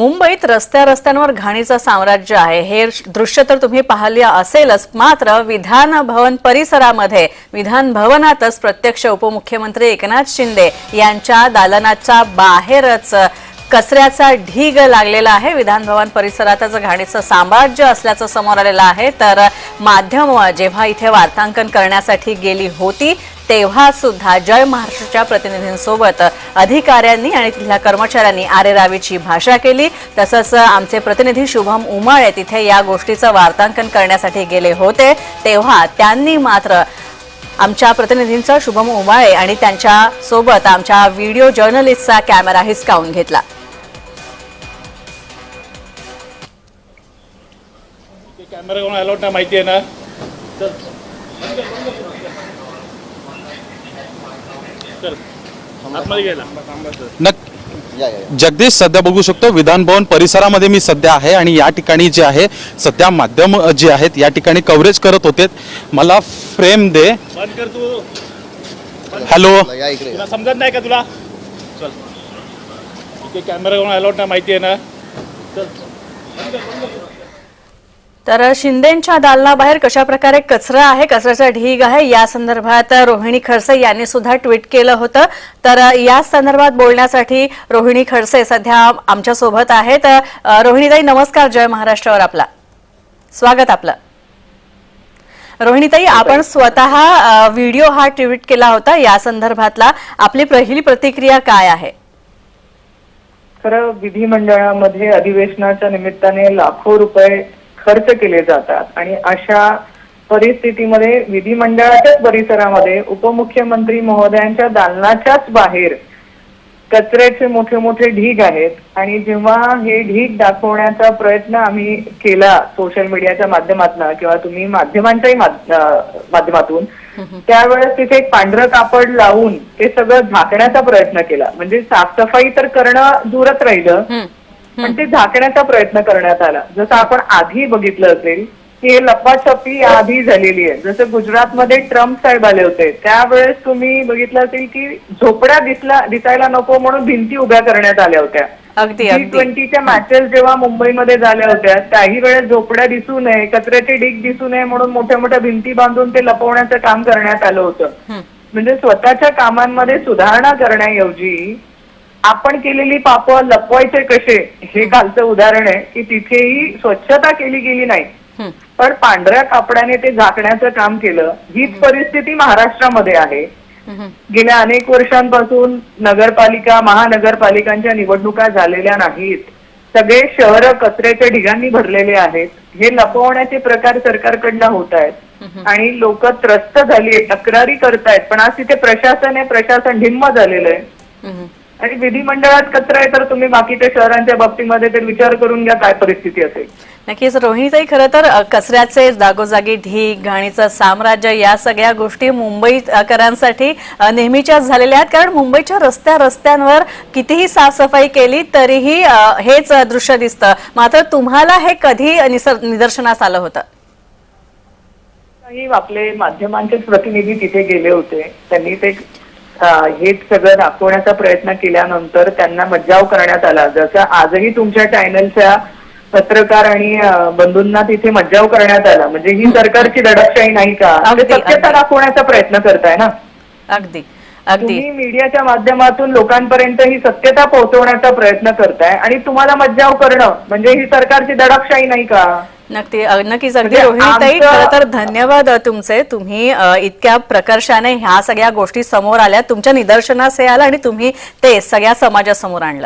मुंबईत रस्त्या रस्त्यांवर घाणीचं साम्राज्य आहे. हे दृश्य तर तुम्ही पाहिले असेलच. मात्र विधान भवन परिसरामध्ये विधान भवनातच प्रत्यक्ष उपमुख्यमंत्री एकनाथ शिंदे यांच्या दालनाच्या बाहेरच कचऱ्याचा ढीग लागलेला आहे. विधानभवन परिसरातच घाणीचं साम्राज्य असल्याचं समोर आलेलं आहे. तर माध्यम जेव्हा इथे वार्तांकन करण्यासाठी गेली होती तेव्हा सुद्धा जय महाराष्ट्रच्या प्रतिनिधींसोबत अधिकाऱ्यांनी आणि तिथल्या कर्मचाऱ्यांनी आरे रावीची भाषा केली. तसंच आमचे प्रतिनिधी शुभम उमाळे तिथे या गोष्टीचं वार्तांकन करण्यासाठी गेले होते. तेव्हा त्यांनी मात्र आमच्या प्रतिनिधींचं शुभम उमाळे आणि त्यांच्यासोबत आमच्या व्हिडिओ जर्नलिस्टचा कॅमेरा हिसकावून घेतला. ते कॅमेरा कोण अलाउड नाही माहिती आहे ना. चल. चल. आतमध्ये गेला. नक जगदीश सध्या बघू शकतो विधान भवन परिसरामध्ये मी सध्या आहे आणि या ठिकाणी जे आहे सध्या माध्यम जे आहेत या ठिकाणी कव्हरेज करत होते. मला फ्रेम दे. बंद कर तू. हॅलो तुला समजत नाही का तुला? चल. इथे कॅमेरा कोण अलाउड नाही माहिती आहे ना. चल. तर शिंदेच्या दालनाबाहेर कशा प्रकारे कचरा आहे कचऱ्याचा ढीग आहे या संदर्भात रोहिणी खडसे यांनी सुद्धा ट्विट केलं होतं. तर या संदर्भात बोलण्यासाठी रोहिणी खडसे सध्या आमच्यासोबत आहेत. रोहिणीताई नमस्कार जय महाराष्ट्रावर आपला. स्वागत आपलं. रोहिणीताई आपण स्वतः व्हिडिओ हा ट्विट केला होता. या संदर्भातला आपली पहिली प्रतिक्रिया काय आहे? खरं विधिमंडळामध्ये अधिवेशनाच्या निमित्ताने लाखो रुपये खर्च केले जातात. आणि अशा परिस्थितीमध्ये विधिमंडळाच्याच परिसरामध्ये उपमुख्यमंत्री महोदयांच्या दालनाच्याच बाहेर कचऱ्याचे मोठे मोठे ढीग आहेत. आणि जेव्हा हे ढीग दाखवण्याचा प्रयत्न आम्ही केला सोशल मीडियाच्या माध्यमातून किंवा तुम्ही माध्यमांच्याही माध्यमातून त्यावेळेस तिथे एक पांढरं कापड लावून ते सगळं झाकण्याचा प्रयत्न केला. म्हणजे साफसफाई तर करणं दूरच राहिलं. पण ते झाकण्याचा प्रयत्न करण्यात आला. जसं आपण आधी बघितलं असेल की हे लपाछपी आधी झालेली आहे. जसं गुजरातमध्ये ट्रम्प साहेब आले होते त्यावेळेस तुम्ही बघितलं असेल की झोपड्या दिसला दिसायला नको म्हणून भिंती उभ्या करण्यात आल्या होत्या. टी ट्वेंटीच्या मॅचेस जेव्हा मुंबईमध्ये झाल्या होत्या त्याही वेळेस झोपड्या दिसू नये कचऱ्याचे ढीग दिसू नये म्हणून मोठ्या मोठ्या भिंती बांधून ते लपवण्याचं काम करण्यात आलं होतं. म्हणजे स्वतःच्या कामांमध्ये सुधारणा करण्याऐवजी आपण केलेली पाप लपवायचे कसे? हे कालचं उदाहरण आहे की तिथेही स्वच्छता केली गेली नाही. पण पांढऱ्या कापडाने ते झाकण्याचं काम केलं. हीच परिस्थिती महाराष्ट्रामध्ये आहे. गेल्या अनेक वर्षांपासून नगरपालिका महानगरपालिकांच्या निवडणुका झालेल्या नाहीत. सगळे शहर कचऱ्याच्या ढिगांनी भरलेले आहेत. हे लपवण्याचे प्रकार सरकारकडनं होत आहेत. आणि लोक त्रस्त झाली आहेत तक्रारी करतायत. पण आज तिथे प्रशासन आहे प्रशासन ढिम्म झालेलं आहे. आणि विधिमंडळात कचरा आहे तर तुम्ही बाकीच्या शहरांच्या बाबतीमध्ये तर विचार करून घ्या काय परिस्थिती असेल. नक्कीच रोहिणीताई खरं तर कचऱ्याचे जागोजागी ढीग घाणीचं साम्राज्य या सगळ्या गोष्टी मुंबईकरांसाठी नेहमीच्याच झालेल्या आहेत. कारण मुंबईच्या रस्त्या रस्त्यांवर कितीही साफसफाई केली तरीही हेच दृश्य दिसतं. मात्र तुम्हाला हे कधी निदर्शनास आलं होतं? काही आपले माध्यमांचेच प्रतिनिधी तिथे गेले होते. त्यांनी ते हेच सगळं दाखवण्याचा प्रयत्न केल्यानंतर त्यांना मज्जाव करण्यात आला. जसं आजही तुमच्या चॅनलच्या पत्रकार आणि बंधूंना तिथे मज्जाव करण्यात आला. म्हणजे ही सरकारची दडपशाही नाही का? सत्यता. दाखवण्याचा प्रयत्न करताय ना? अगदी अगदी. तुम्ही मीडियाच्या माध्यमातून लोकांपर्यंत ही सत्यता पोहोचवण्याचा प्रयत्न करताय आणि तुम्हाला मज्जाव करणं म्हणजे ही सरकारची दडपशाही नाही का? नक्की नक्कीच अगदी म्हणजे रोहिणीताई खरं तर धन्यवाद तुमचे. तुम्ही इतक्या प्रकर्षाने ह्या सगळ्या गोष्टी समोर आल्या. तुमच्या निदर्शनास हे आलं आणि तुम्ही ते सगळ्या समाजासमोर आणलं.